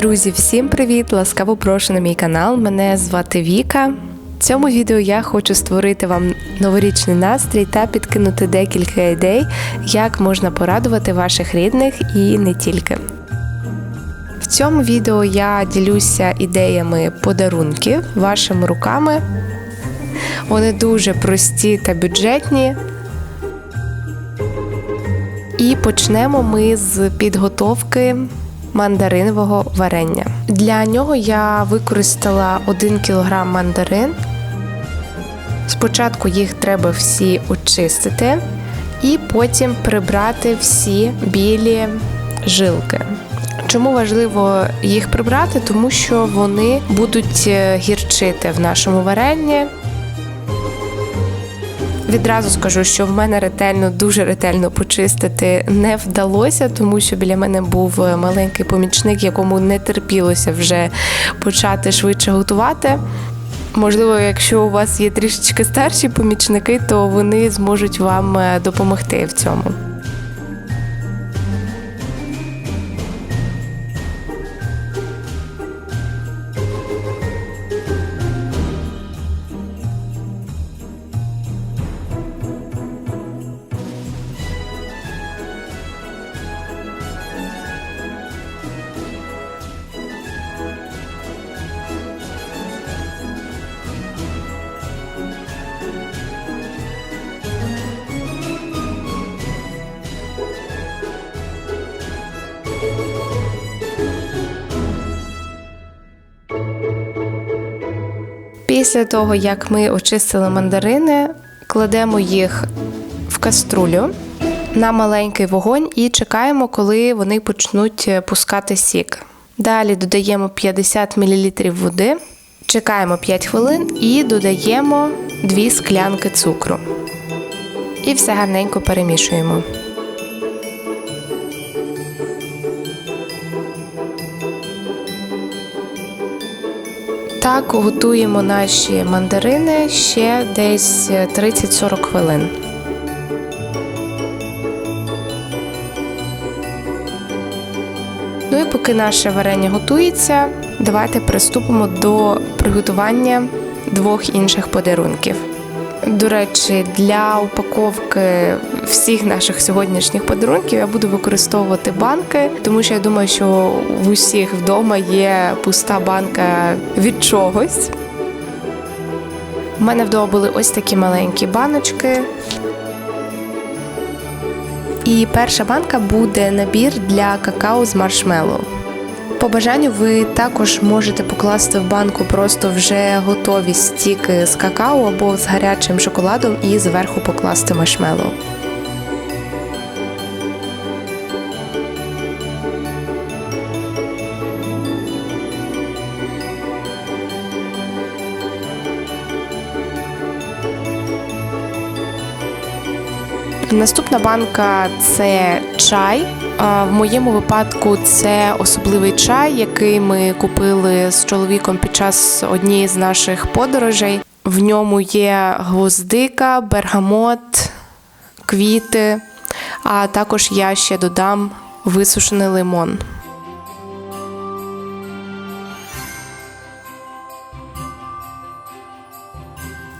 Друзі, всім привіт! Ласкаво прошу на мій канал. Мене звати Віка. В цьому відео я хочу створити вам новорічний настрій та підкинути декілька ідей, як можна порадувати ваших рідних і не тільки. В цьому відео я ділюся ідеями подарунків вашими руками. Вони дуже прості та бюджетні. І почнемо ми з підготовки мандаринового варення. Для нього я використала 1 кг мандарин. Спочатку їх треба всі очистити, і потім прибрати всі білі жилки. Чому важливо їх прибрати? Тому що вони будуть е, гірчити в нашому варенні. Відразу скажу, що в мене ретельно, дуже ретельно почистити не вдалося, тому що біля мене був е, маленький помічник, якому не терпілося вже почати швидше готувати. Можливо, якщо у вас є трішечки старші помічники, то вони зможуть вам е, допомогти в цьому. Після того, як ми очистили мандарини, кладемо їх в каструлю на маленький вогонь і чекаємо, коли вони почнуть пускати сік. Далі додаємо 50 мл води, чекаємо 5 хвилин і додаємо 2 склянки цукру. І все гарненько перемішуємо. Так готуємо наші мандарини ще десь 30-40 хвилин. Ну і поки наше варення готується, давайте приступимо до приготування двох інших подарунків. До речі, для упаковки всіх наших сьогоднішніх подарунків я буду використовувати банки, тому що я думаю, що в усіх вдома є пуста банка від чогось. У мене вдома були ось такі маленькі баночки. І перша банка буде набір для какао з маршмеллоу. По бажанню ви також можете покласти в банку просто вже готові стіки з какао або з гарячим шоколадом і зверху покласти маршмеллоу. Наступна банка це чай. В моєму випадку це особливий чай, який ми купили з чоловіком під час однієї з наших подорожей. В ньому є гвоздика, бергамот, квіти, а також я ще додам висушений лимон.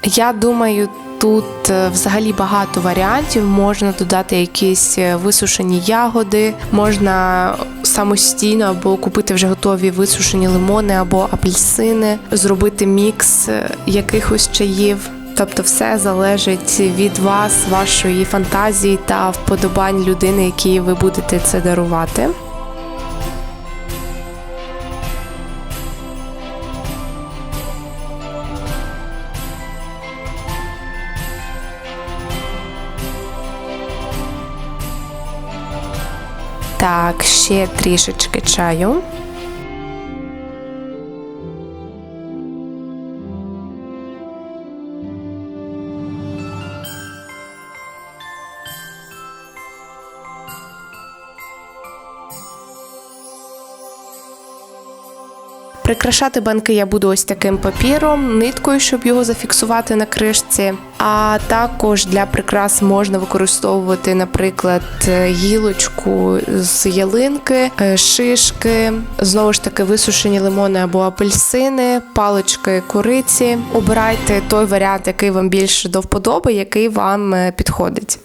Я думаю, тут е, взагалі багато варіантів. Можна додати якісь е, висушені ягоди, можна самостійно або купити вже готові висушені лимони або апельсини, зробити мікс е, якихось чаїв. Тобто, все залежить від вас, вашої фантазії та вподобань людини, якій ви будете це дарувати. Так, ще трішечки чаю. Прикрашати банки я буду ось таким папіром, ниткою, щоб його зафіксувати на кришці. А також для прикрас можна використовувати, наприклад, гілочку з ялинки, е, шишки, знову ж таки висушені лимони або апельсини, палички куриці. Обирайте той варіант, який вам більше до вподоби, який вам е, підходить.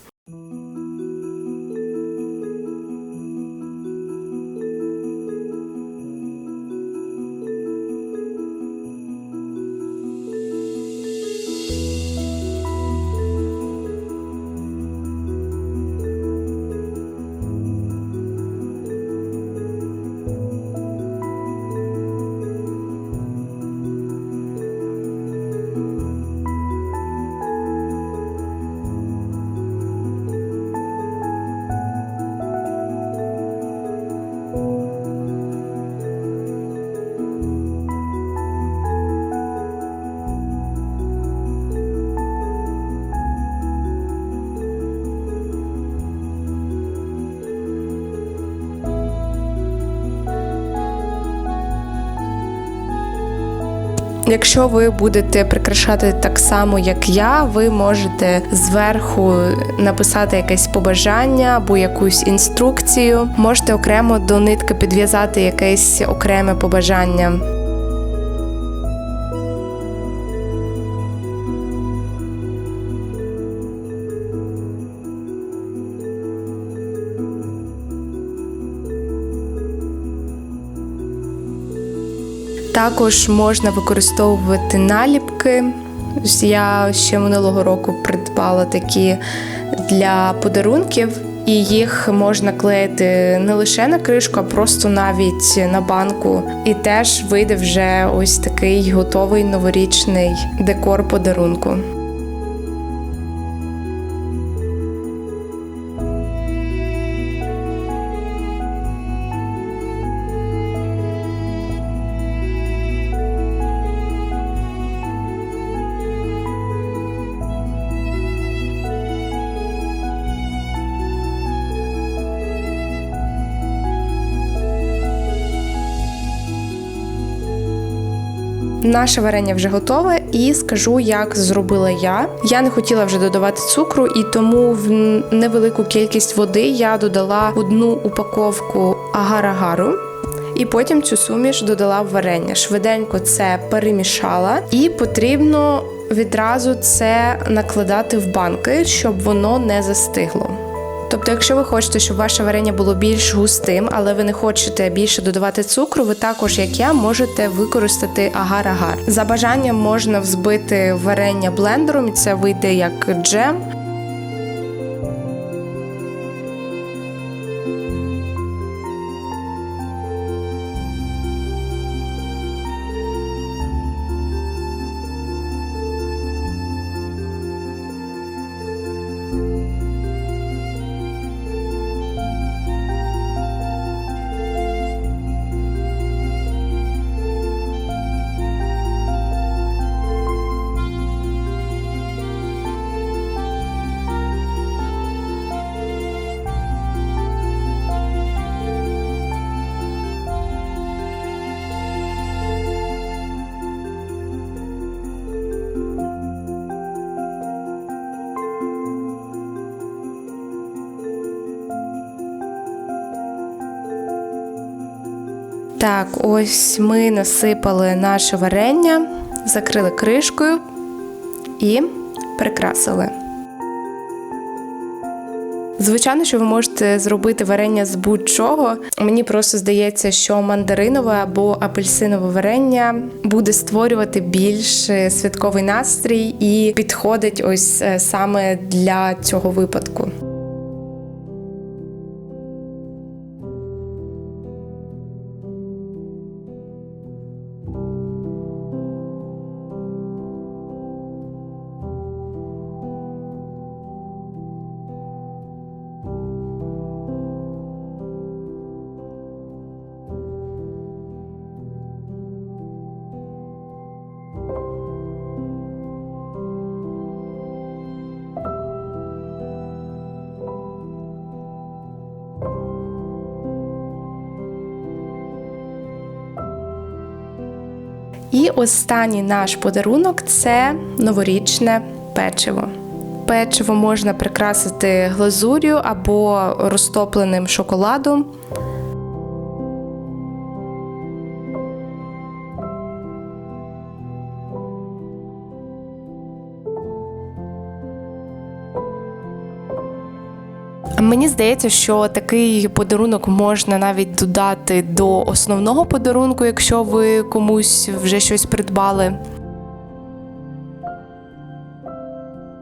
Якщо ви будете прикрашати так само, як я, ви можете зверху написати якесь побажання або якусь інструкцію. Можете окремо до нитки підв'язати якесь окреме побажання. Також можна використовувати наліпки. Я ще минулого року придбала такі для подарунків, і їх можна клеїти не лише на кришку, а просто навіть на банку. І теж вийде вже ось такий готовий новорічний декор подарунку. Наше варення вже готове, і скажу, як зробила я. Я не хотіла вже додавати цукру, і тому в невелику кількість води я додала одну упаковку агар-агару. І потім цю суміш додала в варення. Швиденько це перемішала, і потрібно відразу це накладати в банки, щоб воно не застигло. Тобто, якщо ви хочете, щоб ваше варення було більш густим, але ви не хочете більше додавати цукру, ви також, як я, можете використати агар-агар. За бажанням можна взбити варення блендером, і це вийде як джем. Так, ось ми насипали наше варення, закрили кришкою і прикрасили. Звичайно, що ви можете зробити варення з будь-чого. Мені просто здається, що мандаринове або апельсинове варення буде створювати більш святковий настрій і підходить ось е, саме для цього випадку. І останній наш подарунок це новорічне печиво. Печиво можна прикрасити глазур'ю або розтопленим шоколадом. Мені здається, що такий подарунок можна навіть додати до основного подарунку, якщо ви комусь вже щось придбали.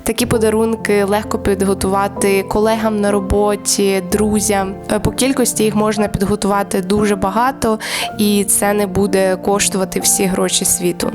Такі подарунки легко підготувати колегам на роботі, друзям. Е, По кількості їх можна підготувати дуже багато, і це не буде коштувати всі гроші світу.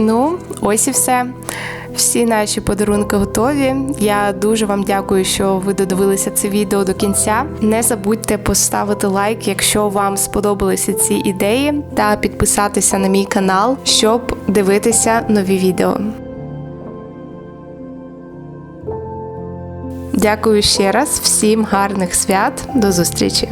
Ну, ось і все. Всі наші подарунки готові. Я дуже вам дякую, що ви додивилися це відео до кінця. Не забудьте поставити лайк, якщо вам сподобалися ці ідеї, та підписатися на мій канал, щоб дивитися нові відео. Дякую ще раз, всім гарних свят, до зустрічі!